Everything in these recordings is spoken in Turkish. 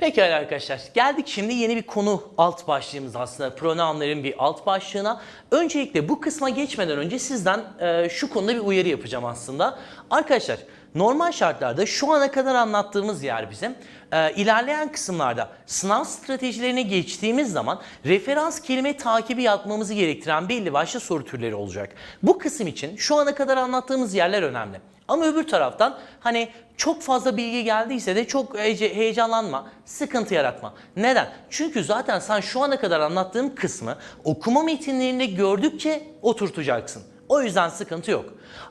Pekala arkadaşlar geldik şimdi yeni bir konu alt başlığımız aslında pronounların bir alt başlığına. Öncelikle bu kısma geçmeden önce sizden e, şu konuda bir uyarı yapacağım aslında. Arkadaşlar normal şartlarda şu ana kadar anlattığımız yer bizim e, ilerleyen kısımlarda sınav stratejilerine geçtiğimiz zaman referans kelime takibi yapmamızı gerektiren belli başlı soru türleri olacak. Bu kısım için şu ana kadar anlattığımız yerler önemli. Ama öbür taraftan hani çok fazla bilgi geldiyse de çok heye- heyecanlanma, sıkıntı yaratma. Neden? Çünkü zaten sen şu ana kadar anlattığım kısmı okuma metinlerinde gördükçe oturtacaksın. O yüzden sıkıntı yok.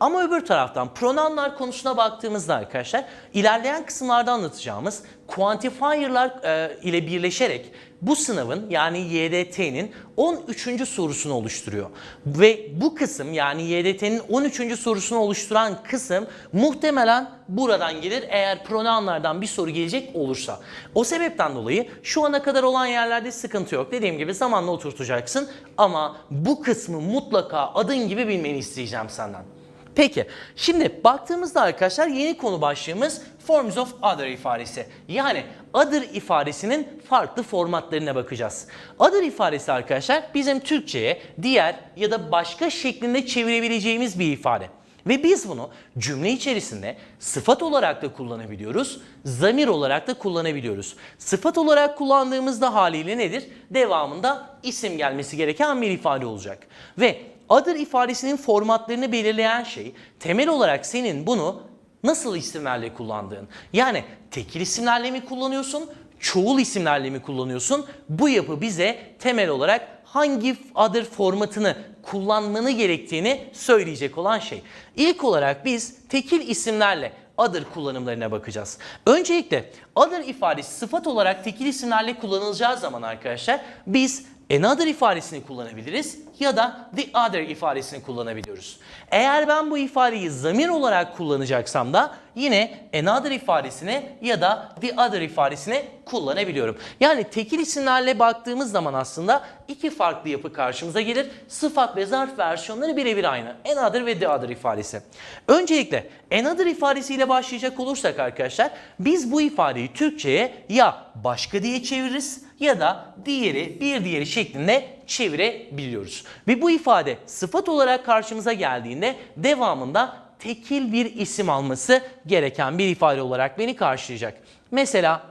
Ama öbür taraftan pronounlar konusuna baktığımızda arkadaşlar ilerleyen kısımlarda anlatacağımız quantifier'lar e, ile birleşerek bu sınavın yani YDT'nin 13. sorusunu oluşturuyor. Ve bu kısım yani YDT'nin 13. sorusunu oluşturan kısım muhtemelen buradan gelir eğer pronounlardan bir soru gelecek olursa. O sebepten dolayı şu ana kadar olan yerlerde sıkıntı yok. Dediğim gibi zamanla oturtacaksın ama bu kısmı mutlaka adın gibi bilmeni isteyeceğim senden. Peki şimdi baktığımızda arkadaşlar yeni konu başlığımız Forms of Other ifadesi. Yani other ifadesinin farklı formatlarına bakacağız. Other ifadesi arkadaşlar bizim Türkçe'ye diğer ya da başka şeklinde çevirebileceğimiz bir ifade. Ve biz bunu cümle içerisinde sıfat olarak da kullanabiliyoruz, zamir olarak da kullanabiliyoruz. Sıfat olarak kullandığımızda haliyle nedir? Devamında isim gelmesi gereken bir ifade olacak. Ve other ifadesinin formatlarını belirleyen şey temel olarak senin bunu nasıl isimlerle kullandığın. Yani tekil isimlerle mi kullanıyorsun, çoğul isimlerle mi kullanıyorsun? Bu yapı bize temel olarak hangi other formatını kullanmanı gerektiğini söyleyecek olan şey. İlk olarak biz tekil isimlerle other kullanımlarına bakacağız. Öncelikle other ifadesi sıfat olarak tekil isimlerle kullanılacağı zaman arkadaşlar biz another ifadesini kullanabiliriz ya da the other ifadesini kullanabiliyoruz. Eğer ben bu ifadeyi zamir olarak kullanacaksam da yine another ifadesini ya da the other ifadesini kullanabiliyorum. Yani tekil isimlerle baktığımız zaman aslında iki farklı yapı karşımıza gelir. Sıfat ve zarf versiyonları birebir aynı. Another ve the other ifadesi. Öncelikle another ifadesiyle başlayacak olursak arkadaşlar biz bu ifadeyi Türkçe'ye ya başka diye çeviririz ya da diğeri bir diğeri şeklinde çevirebiliyoruz. Ve bu ifade sıfat olarak karşımıza geldiğinde devamında tekil bir isim alması gereken bir ifade olarak beni karşılayacak. Mesela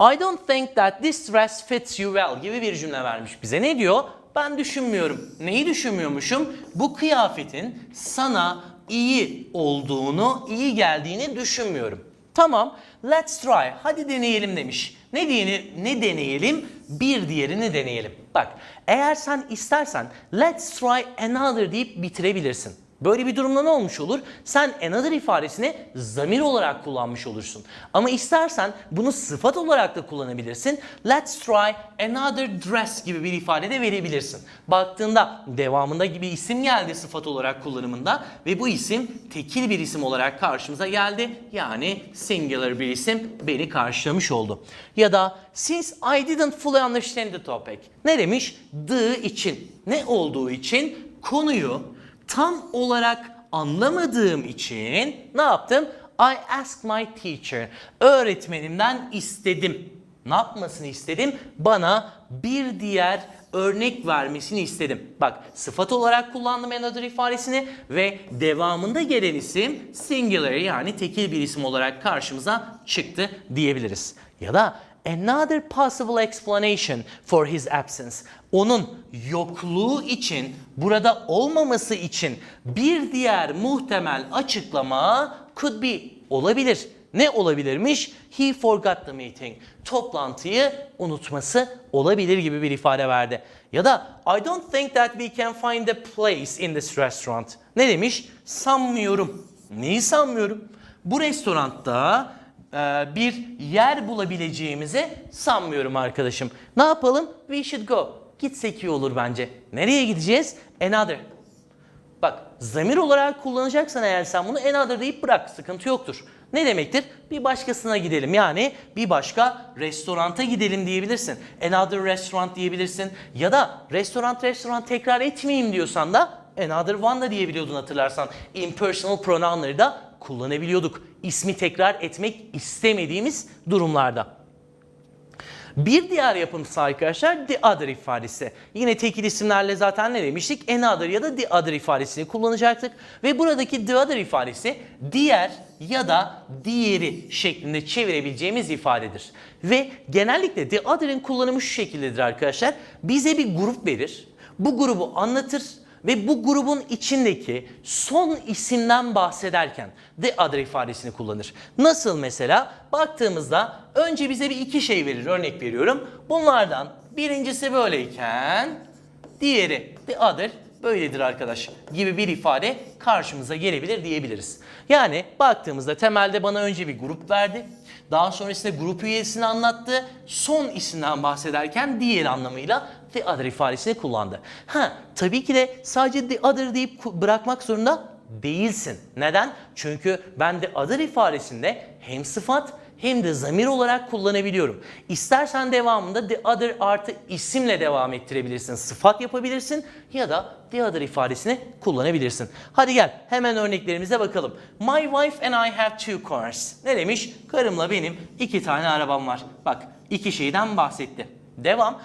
I don't think that this dress fits you well gibi bir cümle vermiş bize. Ne diyor? Ben düşünmüyorum. Neyi düşünmüyormuşum? Bu kıyafetin sana iyi olduğunu, iyi geldiğini düşünmüyorum. Tamam, let's try. Hadi deneyelim demiş. Ne diyeni, ne deneyelim? Bir diğerini deneyelim. Bak, eğer sen istersen let's try another deyip bitirebilirsin. Böyle bir durumda ne olmuş olur? Sen another ifadesini zamir olarak kullanmış olursun. Ama istersen bunu sıfat olarak da kullanabilirsin. Let's try another dress gibi bir ifade de verebilirsin. Baktığında devamında gibi isim geldi sıfat olarak kullanımında ve bu isim tekil bir isim olarak karşımıza geldi. Yani singular bir isim beni karşılamış oldu. Ya da since I didn't fully understand the topic. Ne demiş? The için. Ne olduğu için konuyu tam olarak anlamadığım için ne yaptım? I asked my teacher. Öğretmenimden istedim. Ne yapmasını istedim? Bana bir diğer örnek vermesini istedim. Bak sıfat olarak kullandım another ifadesini ve devamında gelen isim singular yani tekil bir isim olarak karşımıza çıktı diyebiliriz. Ya da another possible explanation for his absence. Onun yokluğu için, burada olmaması için bir diğer muhtemel açıklama could be olabilir. Ne olabilirmiş? He forgot the meeting. Toplantıyı unutması olabilir gibi bir ifade verdi. Ya da I don't think that we can find a place in this restaurant. Ne demiş? Sanmıyorum. Neyi sanmıyorum? Bu restoranda bir yer bulabileceğimizi sanmıyorum arkadaşım. Ne yapalım? We should go. Gitsek iyi olur bence. Nereye gideceğiz? Another. Bak zamir olarak kullanacaksan eğer sen bunu another deyip bırak. Sıkıntı yoktur. Ne demektir? Bir başkasına gidelim. Yani bir başka restoranta gidelim diyebilirsin. Another restaurant diyebilirsin. Ya da restoran restoran tekrar etmeyeyim diyorsan da another one da diyebiliyordun hatırlarsan. Impersonal pronounları da kullanabiliyorduk. İsmi tekrar etmek istemediğimiz durumlarda. Bir diğer yapımsa arkadaşlar the other ifadesi. Yine tekil isimlerle zaten ne demiştik? Another ya da the other ifadesini kullanacaktık. Ve buradaki the other ifadesi diğer ya da diğeri şeklinde çevirebileceğimiz ifadedir. Ve genellikle the other'ın kullanımı şu şekildedir arkadaşlar. Bize bir grup verir. Bu grubu anlatır ve bu grubun içindeki son isimden bahsederken the other ifadesini kullanır. Nasıl mesela? Baktığımızda önce bize bir iki şey verir. Örnek veriyorum. Bunlardan birincisi böyleyken diğeri the other böyledir arkadaş gibi bir ifade karşımıza gelebilir diyebiliriz. Yani baktığımızda temelde bana önce bir grup verdi. Daha sonrasında grup üyesini anlattı. Son isimden bahsederken diğer anlamıyla the other ifadesini kullandı. Ha tabii ki de sadece the other deyip bırakmak zorunda değilsin. Neden? Çünkü ben de other ifadesinde hem sıfat hem de zamir olarak kullanabiliyorum. İstersen devamında the other artı isimle devam ettirebilirsin. Sıfat yapabilirsin ya da the other ifadesini kullanabilirsin. Hadi gel hemen örneklerimize bakalım. My wife and I have two cars. Ne demiş? Karımla benim iki tane arabam var. Bak iki şeyden bahsetti. Devam.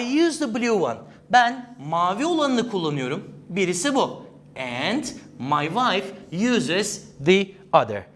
I use the blue one. Ben mavi olanını kullanıyorum. Birisi bu. And my wife uses the other.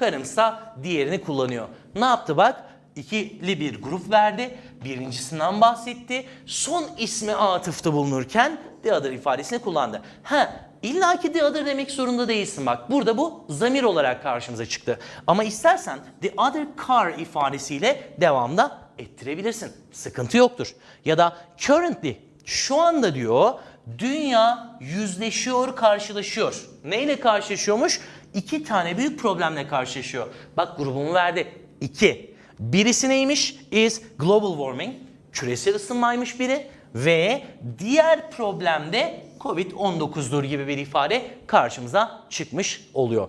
Karımsa diğerini kullanıyor. Ne yaptı bak? İkili bir grup verdi. Birincisinden bahsetti. Son ismi atıfta bulunurken the other ifadesini kullandı. Ha, İlla ki the other demek zorunda değilsin bak. Burada bu zamir olarak karşımıza çıktı. Ama istersen the other car ifadesiyle devamda ettirebilirsin. Sıkıntı yoktur. Ya da currently şu anda diyor dünya yüzleşiyor, karşılaşıyor. Neyle karşılaşıyormuş? İki tane büyük problemle karşılaşıyor. Bak grubumu verdi. İki. Birisi neymiş? Is global warming. Küresel ısınmaymış biri. Ve diğer problem de Covid-19'dur gibi bir ifade karşımıza çıkmış oluyor.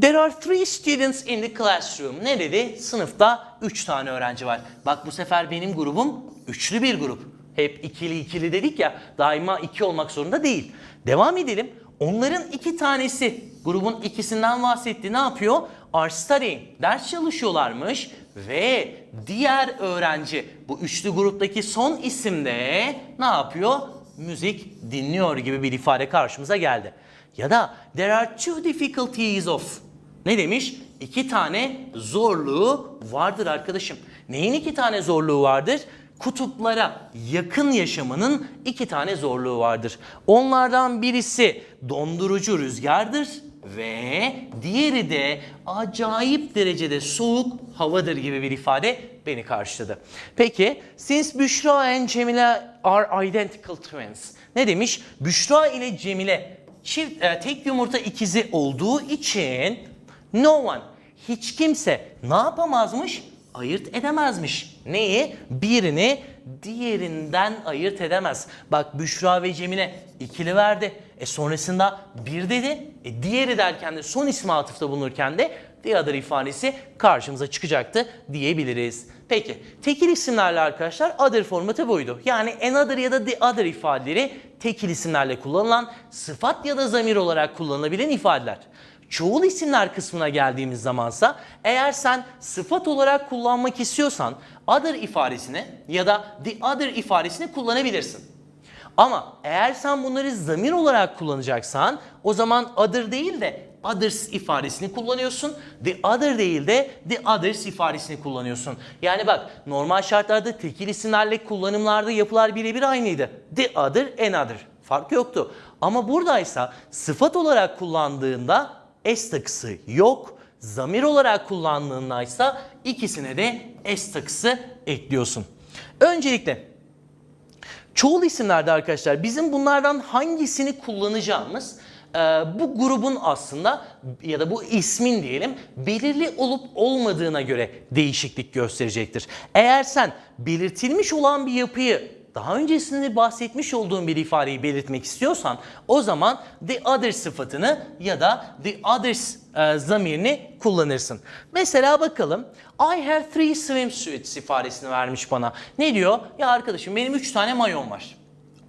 There are three students in the classroom. Ne dedi? Sınıfta 3 tane öğrenci var. Bak bu sefer benim grubum üçlü bir grup. Hep ikili ikili dedik ya daima iki olmak zorunda değil. Devam edelim. Onların iki tanesi grubun ikisinden bahsetti. Ne yapıyor? Are studying. Ders çalışıyorlarmış ve diğer öğrenci bu üçlü gruptaki son isimde ne yapıyor? Müzik dinliyor gibi bir ifade karşımıza geldi. Ya da there are two difficulties of. Ne demiş? İki tane zorluğu vardır arkadaşım. Neyin iki tane zorluğu vardır? Kutuplara yakın yaşamanın iki tane zorluğu vardır. Onlardan birisi dondurucu rüzgardır ve diğeri de acayip derecede soğuk havadır gibi bir ifade beni karşıladı. Peki, since Büşra and Cemile are identical twins. Ne demiş? Büşra ile Cemile çift e, tek yumurta ikizi olduğu için no one hiç kimse ne yapamazmış? Ayırt edemezmiş. Neyi? Birini diğerinden ayırt edemez. Bak Büşra ve Cemile ikili verdi. E sonrasında bir dedi. E diğeri derken de son ismi atıfta bulunurken de other ifadesi karşımıza çıkacaktı diyebiliriz. Peki tekil isimlerle arkadaşlar other formatı buydu. Yani another ya da the other ifadeleri tekil isimlerle kullanılan sıfat ya da zamir olarak kullanılabilen ifadeler. Çoğul isimler kısmına geldiğimiz zamansa eğer sen sıfat olarak kullanmak istiyorsan other ifadesini ya da the other ifadesini kullanabilirsin. Ama eğer sen bunları zamir olarak kullanacaksan o zaman other değil de others ifadesini kullanıyorsun. The other değil de the others ifadesini kullanıyorsun. Yani bak normal şartlarda tekil isimlerle kullanımlarda yapılar birebir aynıydı. The other, another. Fark yoktu. Ama buradaysa sıfat olarak kullandığında S takısı yok. Zamir olarak kullandığında ise ikisine de S takısı ekliyorsun. Öncelikle çoğul isimlerde arkadaşlar bizim bunlardan hangisini kullanacağımız e, bu grubun aslında ya da bu ismin diyelim belirli olup olmadığına göre değişiklik gösterecektir. Eğer sen belirtilmiş olan bir yapıyı daha öncesinde bahsetmiş olduğum bir ifadeyi belirtmek istiyorsan o zaman the other sıfatını ya da the others e, zamirini kullanırsın. Mesela bakalım I have three swimsuits ifadesini vermiş bana. Ne diyor? Ya arkadaşım benim 3 tane mayon var.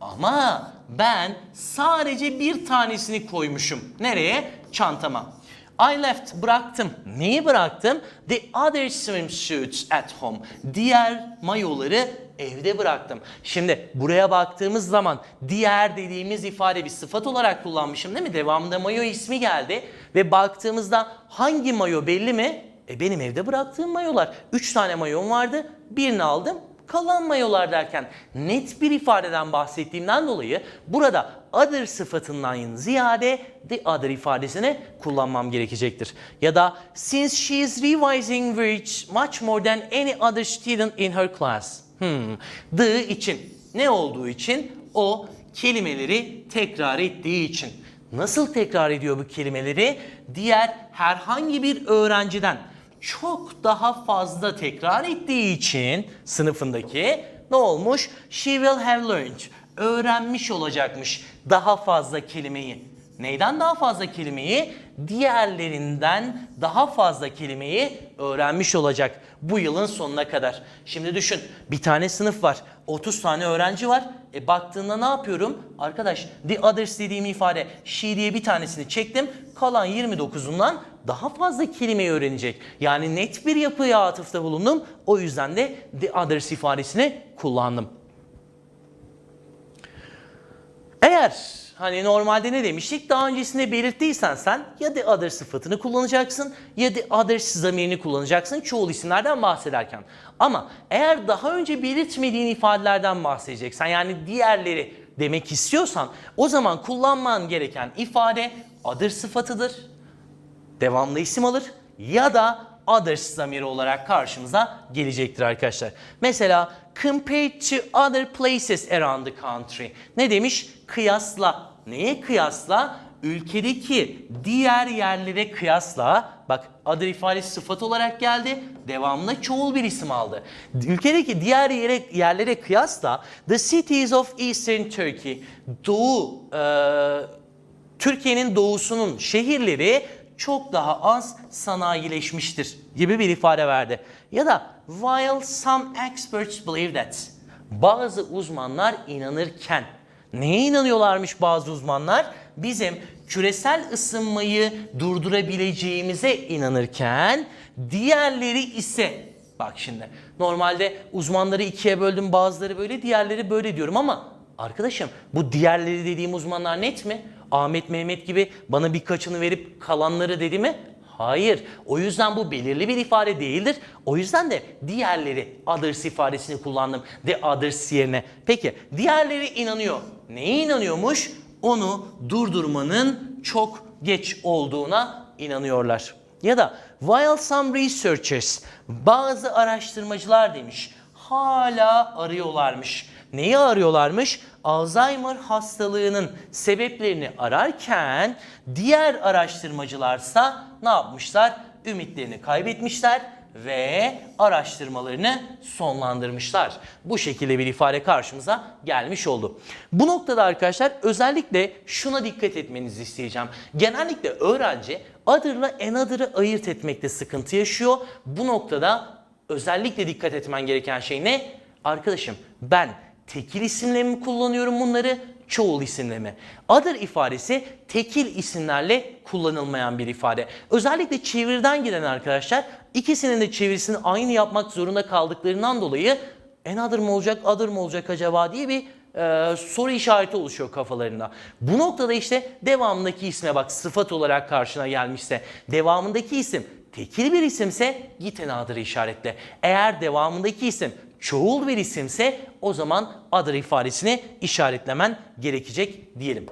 Ama ben sadece bir tanesini koymuşum. Nereye? Çantama. I left bıraktım. Neyi bıraktım? The other swimsuits at home. Diğer mayoları evde bıraktım. Şimdi buraya baktığımız zaman diğer dediğimiz ifade bir sıfat olarak kullanmışım değil mi? Devamında mayo ismi geldi ve baktığımızda hangi mayo belli mi? E benim evde bıraktığım mayolar. 3 tane mayom vardı. Birini aldım. Kalan mayolar derken net bir ifadeden bahsettiğimden dolayı burada other sıfatından ziyade the other ifadesini kullanmam gerekecektir. Ya da since she is revising which much more than any other student in her class. Hmm. The için. Ne olduğu için? O kelimeleri tekrar ettiği için. Nasıl tekrar ediyor bu kelimeleri? Diğer herhangi bir öğrenciden çok daha fazla tekrar ettiği için sınıfındaki ne olmuş? She will have learned. Öğrenmiş olacakmış daha fazla kelimeyi. Neyden daha fazla kelimeyi? Diğerlerinden daha fazla kelimeyi öğrenmiş olacak bu yılın sonuna kadar. Şimdi düşün bir tane sınıf var. 30 tane öğrenci var. E baktığında ne yapıyorum? Arkadaş the others dediğim ifade she diye bir tanesini çektim. Kalan 29'undan daha fazla kelimeyi öğrenecek. Yani net bir yapıya atıfta bulundum. O yüzden de the others ifadesini kullandım. Eğer hani normalde ne demiştik? Daha öncesinde belirttiysen sen ya the other sıfatını kullanacaksın ya the others zamirini kullanacaksın çoğul isimlerden bahsederken. Ama eğer daha önce belirtmediğin ifadelerden bahsedeceksen yani diğerleri demek istiyorsan o zaman kullanman gereken ifade other sıfatıdır. Devamlı isim alır ya da others zamiri olarak karşımıza gelecektir arkadaşlar. Mesela compared to other places around the country. Ne demiş? Kıyasla. Neye kıyasla? Ülkedeki diğer yerlere kıyasla bak other ifadesi sıfat olarak geldi. Devamında çoğul bir isim aldı. Ülkedeki diğer yere, yerlere kıyasla the cities of eastern Turkey Doğu e, Türkiye'nin doğusunun şehirleri çok daha az sanayileşmiştir gibi bir ifade verdi. Ya da while some experts believe that bazı uzmanlar inanırken neye inanıyorlarmış bazı uzmanlar? Bizim küresel ısınmayı durdurabileceğimize inanırken diğerleri ise bak şimdi normalde uzmanları ikiye böldüm bazıları böyle diğerleri böyle diyorum ama arkadaşım bu diğerleri dediğim uzmanlar net mi? Ahmet Mehmet gibi bana birkaçını verip kalanları dedi mi? Hayır. O yüzden bu belirli bir ifade değildir. O yüzden de diğerleri others ifadesini kullandım. The others yerine. Peki diğerleri inanıyor. Neye inanıyormuş? Onu durdurmanın çok geç olduğuna inanıyorlar. Ya da while some researchers bazı araştırmacılar demiş hala arıyorlarmış. Neyi arıyorlarmış? Alzheimer hastalığının sebeplerini ararken diğer araştırmacılarsa ne yapmışlar? Ümitlerini kaybetmişler ve araştırmalarını sonlandırmışlar. Bu şekilde bir ifade karşımıza gelmiş oldu. Bu noktada arkadaşlar özellikle şuna dikkat etmenizi isteyeceğim. Genellikle öğrenci other'la another'ı ayırt etmekte sıkıntı yaşıyor. Bu noktada özellikle dikkat etmen gereken şey ne? Arkadaşım ben tekil isimle mi kullanıyorum bunları, çoğul isimle mi? Other ifadesi tekil isimlerle kullanılmayan bir ifade. Özellikle çeviriden giden arkadaşlar ikisinin de çevirisini aynı yapmak zorunda kaldıklarından dolayı another mı olacak, other mı olacak acaba diye bir e, soru işareti oluşuyor kafalarında. Bu noktada işte devamındaki isme bak sıfat olarak karşına gelmişse devamındaki isim tekil bir isimse git another'ı işaretle. Eğer devamındaki isim çoğul bir isimse o zaman other ifadesini işaretlemen gerekecek diyelim.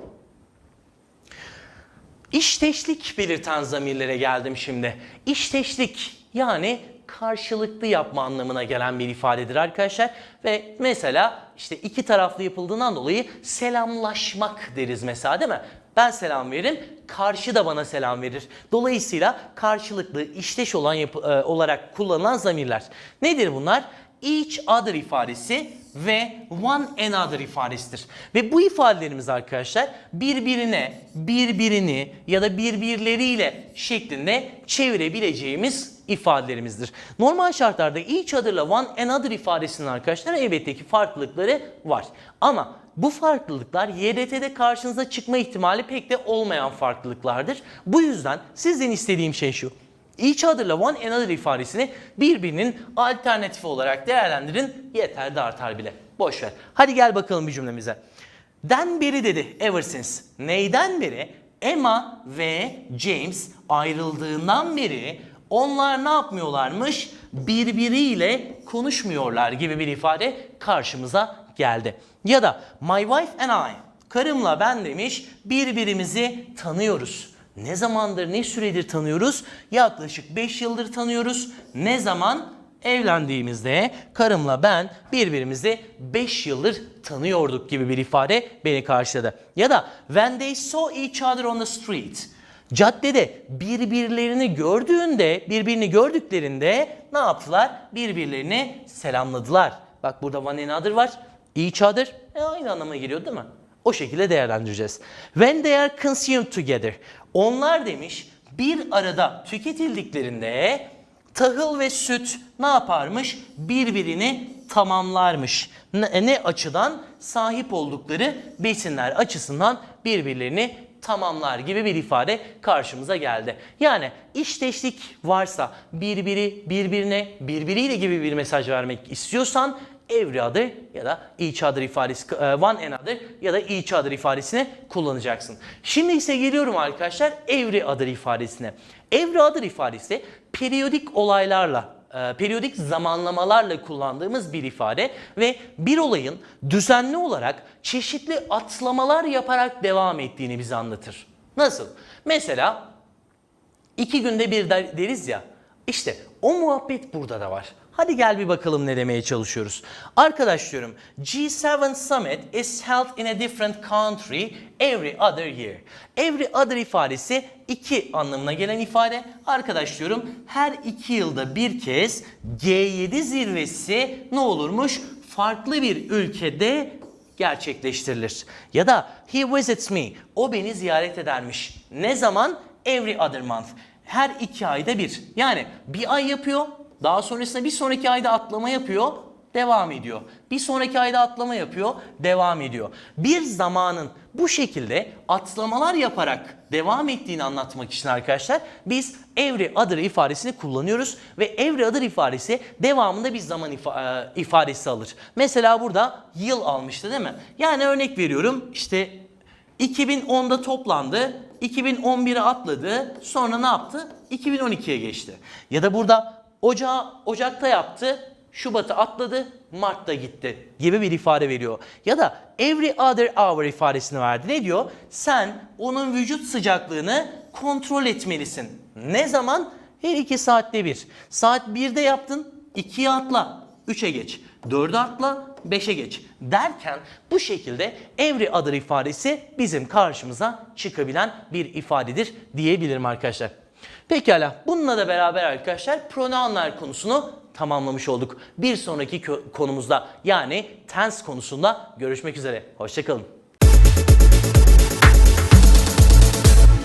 İşteşlik belirten zamirlere geldim şimdi. İşteşlik yani karşılıklı yapma anlamına gelen bir ifadedir arkadaşlar. Ve mesela işte iki taraflı yapıldığından dolayı selamlaşmak deriz mesela değil mi? Ben selam veririm, karşı da bana selam verir. Dolayısıyla karşılıklı işteş olan yapı, e, olarak kullanılan zamirler. Nedir bunlar? Each other ifadesi ve one another ifadesidir. Ve bu ifadelerimiz arkadaşlar birbirine, birbirini ya da birbirleriyle şeklinde çevirebileceğimiz ifadelerimizdir. Normal şartlarda each other'la one another ifadesinin arkadaşlar elbette ki farklılıkları var. Ama bu farklılıklar YDT'de karşınıza çıkma ihtimali pek de olmayan farklılıklardır. Bu yüzden sizden istediğim şey şu. Each other'la one another ifadesini birbirinin alternatifi olarak değerlendirin. Yeter de artar bile. Boş ver. Hadi gel bakalım bir cümlemize. Den beri dedi ever since. Neyden beri? Emma ve James ayrıldığından beri onlar ne yapmıyorlarmış? Birbiriyle konuşmuyorlar gibi bir ifade karşımıza geldi. Ya da my wife and I, karımla ben demiş birbirimizi tanıyoruz. Ne zamandır, ne süredir tanıyoruz? Yaklaşık 5 yıldır tanıyoruz. Ne zaman? Evlendiğimizde karımla ben birbirimizi 5 yıldır tanıyorduk gibi bir ifade beni karşıladı. Ya da when they saw each other on the street. Caddede birbirlerini gördüğünde, birbirini gördüklerinde ne yaptılar? Birbirlerini selamladılar. Bak burada one another var. Each other e, aynı anlama geliyor değil mi? O şekilde değerlendireceğiz. When they are consumed together. Onlar demiş bir arada tüketildiklerinde tahıl ve süt ne yaparmış? Birbirini tamamlarmış. Ne, ne açıdan? Sahip oldukları besinler açısından birbirlerini tamamlar gibi bir ifade karşımıza geldi. Yani işteşlik varsa birbiri birbirine birbiriyle gibi bir mesaj vermek istiyorsan every other ya da other ifadesi, e, one another ya da other ifadesini kullanacaksın. Şimdi ise geliyorum arkadaşlar every other ifadesine. Every other ifadesi periyodik olaylarla, e, periyodik zamanlamalarla kullandığımız bir ifade ve bir olayın düzenli olarak çeşitli atlamalar yaparak devam ettiğini bize anlatır. Nasıl? Mesela İki günde bir der- deriz ya. İşte o muhabbet burada da var. Hadi gel bir bakalım ne demeye çalışıyoruz. Arkadaş diyorum G7 Summit is held in a different country every other year. Every other ifadesi iki anlamına gelen ifade. Arkadaş diyorum her iki yılda bir kez G7 zirvesi ne olurmuş? Farklı bir ülkede gerçekleştirilir. Ya da he visits me. O beni ziyaret edermiş. Ne zaman? Every other month. Her iki ayda bir. Yani bir ay yapıyor. Daha sonrasında bir sonraki ayda atlama yapıyor. Devam ediyor. Bir sonraki ayda atlama yapıyor. Devam ediyor. Bir zamanın bu şekilde atlamalar yaparak devam ettiğini anlatmak için arkadaşlar biz every other ifadesini kullanıyoruz ve every other ifadesi devamında bir zaman ifa- e, ifadesi alır. Mesela burada yıl almıştı değil mi? Yani örnek veriyorum işte 2010'da toplandı, 2011'e atladı, sonra ne yaptı? 2012'ye geçti. Ya da burada Ocağı, Ocak'ta yaptı, Şubat'a atladı, Mart'ta gitti gibi bir ifade veriyor. Ya da every other hour ifadesini verdi. Ne diyor? Sen onun vücut sıcaklığını kontrol etmelisin. Ne zaman? Her iki saatte bir. Saat 1'de yaptın, 2'ye atla, 3'e geç. 4'e atla, 5'e geç derken bu şekilde every other ifadesi bizim karşımıza çıkabilen bir ifadedir diyebilirim arkadaşlar. Pekala bununla da beraber arkadaşlar pronounlar konusunu tamamlamış olduk. Bir sonraki konumuzda yani tense konusunda görüşmek üzere. Hoşçakalın.